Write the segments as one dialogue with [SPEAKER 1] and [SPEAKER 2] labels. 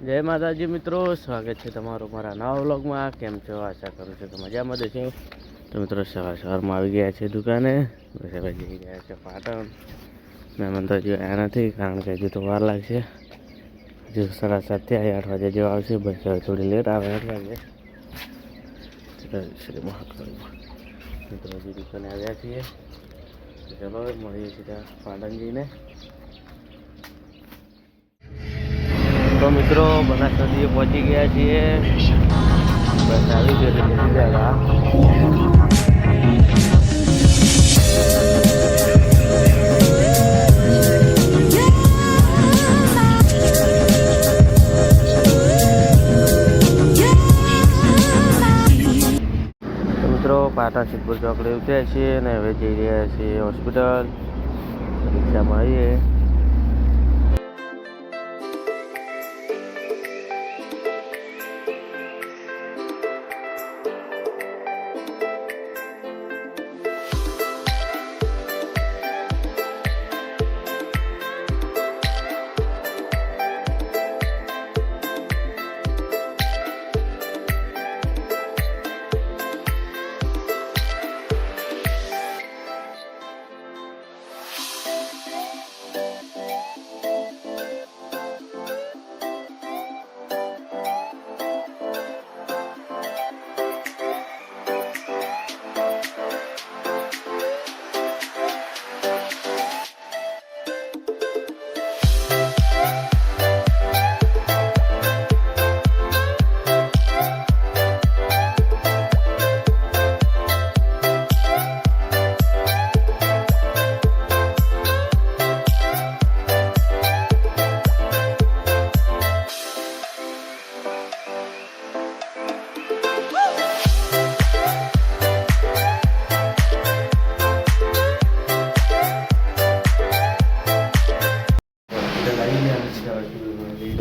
[SPEAKER 1] જય માતાજી મિત્રો, સ્વાગત છે તમારું મારા નવા વ્લોગમાં. કેમ છો? આશા કરું છું કે મજામાં જ છો તો મિત્રો, સવાર સવારમાં આવી ગયા છે દુકાને. હવે જઈ ગયા છે પાટણ. મહેમાન તો હજુ આવ્યા નથી, કારણ કે હજુ તો વાર લાગશે. હજુ સાડા સાત થયા આઠ વાગે જેવા આવશે, બસ થોડી લેટ આવે આઠ વાગે. શ્રી મહાકાળમાં મિત્રો, હજી દુકાને આવ્યા છીએ. ચલો મળીએ સીધા પાટણજીને. તો મિત્રો બનાસ નદીએ પહોંચી ગયા છીએ. બસ આવી ગયો છે બીજા તો મિત્રો પાટા સિદ્ધપુર ચોકડે ઉતર્યા છીએ અને હવે જઈ રહ્યા છીએ હોસ્પિટલ. રિક્ષામાં આવીએ.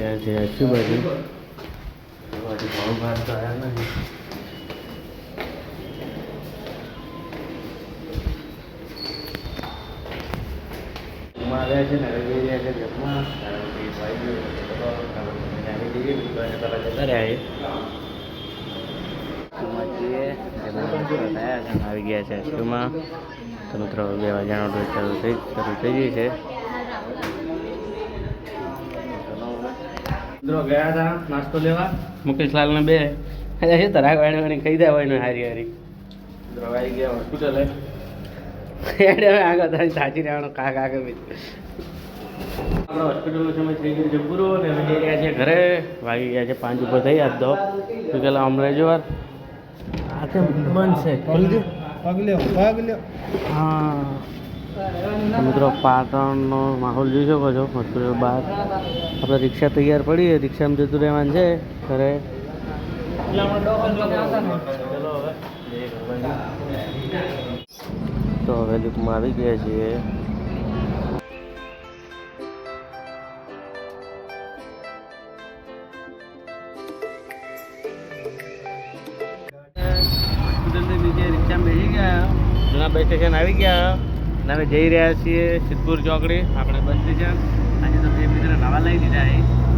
[SPEAKER 1] શું બાજુ ભાવ ભાર તો આવ્યા નથી આવ્યા છે ને હવે જઈ રહ્યા છે જમવા કારણ કે ભાઈ આવી જઈએ દુકાને પહેલાં જતા રહ્યા છે આવી ગયા છે આઈસ્ક્રીમમાં તો મિત્રો બે વાગ્યાનો ડોઝ શરૂ થઈ શરૂ થઈ ગઈ છે મિત્રો ગયા હતા નાસ્તો લેવા. મુકેશલાલ ને બે. અરે છે તરાક વાણી વાણી ખાઈ દે હોય હારી હારી. મિત્રો આવી ગયા હોસ્પિટલે એડે હવે આગળ તારી સાચી રહેવાનો કાક આગળ બી આપણે હોસ્પિટલનો સમય થઈ ગયો છે પૂરો ને અમે જઈ રહ્યા છે ઘરે. વાગી ગયા છે પાંચ ઉપર થઈ આજ દો તું. પેલા હમણાં જો વાર? આ તો ખોલી
[SPEAKER 2] પગલ્યો પગલ્યો
[SPEAKER 1] હા. મિત્રો પાટણનો માહોલ જોઈ શકો છો હોસ્પિટલ બહાર. આપણે રિક્ષા તૈયાર પડી, રિક્ષામાં જતું રહેવાનું છે, ઘરે. તો હવે લુકમાં આવી ગયા છીએ. જૂના બસ સ્ટેશન આવી ગયા. અને અમે જઈ રહ્યા છીએ સિદ્ધપુર ચોકડી. આપણે બસ સ્ટેશન આજે તો બે મિત્ર નવા લઈ લીધા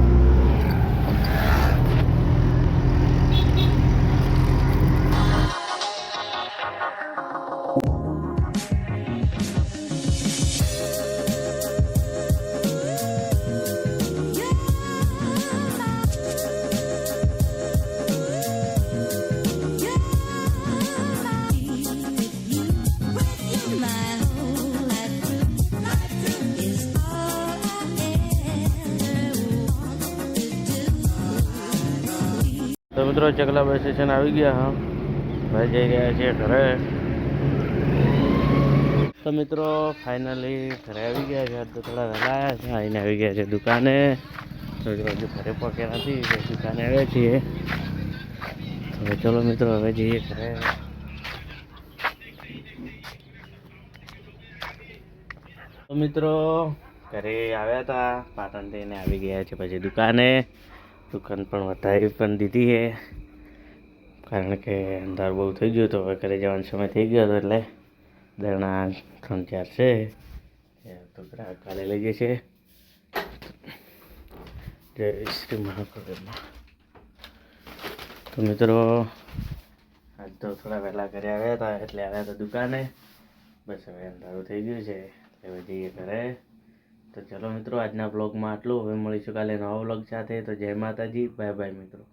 [SPEAKER 1] મિત્રો ચકલા બસ સ્ટેશન આવી ગયા, હા. ભાઈ જઈ રહ્યા છીએ ઘરે. તો મિત્રો ફાઇનલી ઘરે આવી ગયા છે. તો થોડા વહેલા આવ્યા છે. આવીને આવી ગયા છે દુકાને. તો ઘરે પહોંચ્યા નથી. દુકાને આવ્યા છીએ. હવે ચલો મિત્રો, હવે જઈએ ઘરે. તો મિત્રો, ઘરે આવ્યા હતા. પાટણ થઈને આવી ગયા છે પછી દુકાને. દુકાન પણ વધારી પણ દીધી છે. કારણ કે અંધાર બહુ થઈ ગયો તો હવે ઘરે જવાનો સમય થઈ ગયો હતો એટલે દરણા ત્રણ ચાર છે. તો ગ્રાહક કાલે લઈ જશે. જય શ્રી મહાપ્રભુમાં તો મિત્રો, આજ તો થોડા વહેલા ઘરે આવ્યા હતા, એટલે આવ્યા હતા દુકાને. બસ હવે અંધારું થઈ ગયું છે. એટલે હવે જઈએ ઘરે. તો ચલો મિત્રો, આજના બ્લોગમાં આટલું. હવે મળીશું કાલે નવા બ્લોગ સાથે. તો જય માતાજી. બાય બાય મિત્રો.